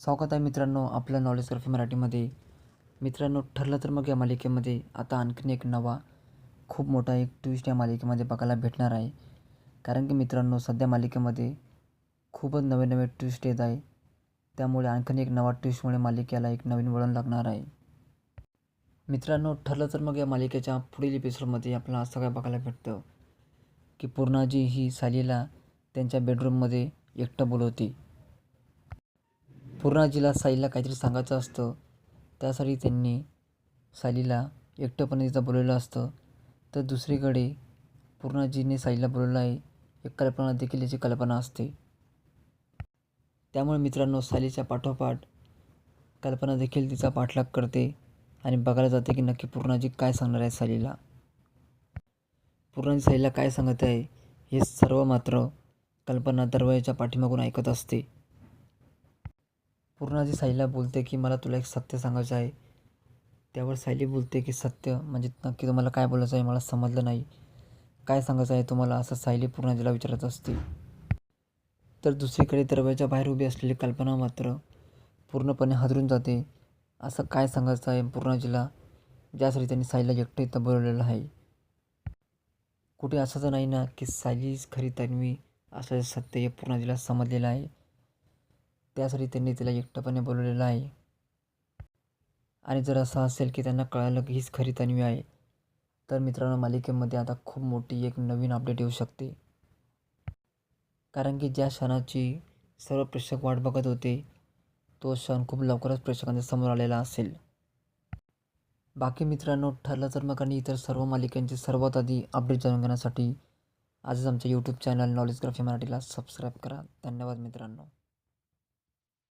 स्वागत आहे मित्रांनो आपल्या नॉलेज ग्राफी मराठीमध्ये. मित्रांनो ठरलं तर मग या मालिकेमध्ये आता आणखीन एक नवा खूप मोठा एक ट्विस्ट या मालिकेमध्ये बघायला भेटणार आहे. कारण की मित्रांनो सध्या मालिकेमध्ये खूपच नवे नवे ट्विस्ट येत आहे. त्यामुळे आणखीन एक नवा ट्विस्टमुळे मालिकेला एक नवीन वळण लागणार आहे. मित्रांनो ठरलं तर मग या मालिकेच्या पुढील एपिसोडमध्ये आपल्याला असं काय बघायला भेटतं? की पूर्णाजी ही सालीला त्यांच्या बेडरूममध्ये एकटं बोलवते. पूर्णाजीला साईला काहीतरी सांगायचं असतं. त्यासाठी त्यांनी सालीला एकटंपणे तिथं बोलवलं असतं. तर दुसरीकडे पूर्णाजीने साईला बोलवलं आहे. एक कल्पना देखील याची कल्पना असते. त्यामुळे मित्रांनो सालीच्या पाठोपाठ कल्पना देखील तिचा पाठलाग करते आणि बघायला जाते की नक्की पूर्णाजी काय सांगणार आहे सालीला पूर्णाजी साईला काय सांगत आहे हे सर्व मात्र कल्पना दरवाजाच्या पाठीमागून ऐकत असते. पूर्णाजी साईला बोलते की मला तुला एक सत्य सांगायचं आहे. त्यावर सायली बोलते की सत्य म्हणजे नक्की तुम्हाला काय बोलायचं आहे मला समजलं नाही. काय सांगायचं आहे तुम्हाला असं सायली पूर्णाजीला विचारत असते. तर दुसरीकडे दरवाजाच्या बाहेर उभी असलेली कल्पना मात्र पूर्णपणे हादरून जाते. असं काय सांगायचं आहे पूर्णाजीला? ज्यासाठी त्यांनी साईला एकटं इथं बोलवलेलं आहे. कुठे असं तर नाही ना की सायलीच खरी तन्वी असं सत्य हे पूर्णाजीला समजलेलं आहे. त्यासाठी त्यांनी तिला एकटंपणे बोलवलेलं आहे. आणि जर असं असेल की त्यांना कळालं की हीच खरी तन्वी आहे तर मित्रांनो मालिकेमध्ये आता खूप मोठी एक नवीन अपडेट येऊ शकते. कारण की ज्या क्षणाची सर्व प्रेक्षक वाट बघत होते तो क्षण खूप लवकरच प्रेक्षकांच्या समोर आलेला असेल. बाकी मित्रांनो ठरलं तर मग आणि इतर सर्व मालिकांची सर्वात आधी अपडेट जाणून घेण्यासाठी आजच आमच्या यूट्यूब चॅनल नॉलेज ग्राफी मराठीला सबस्क्राईब करा. धन्यवाद मित्रांनो.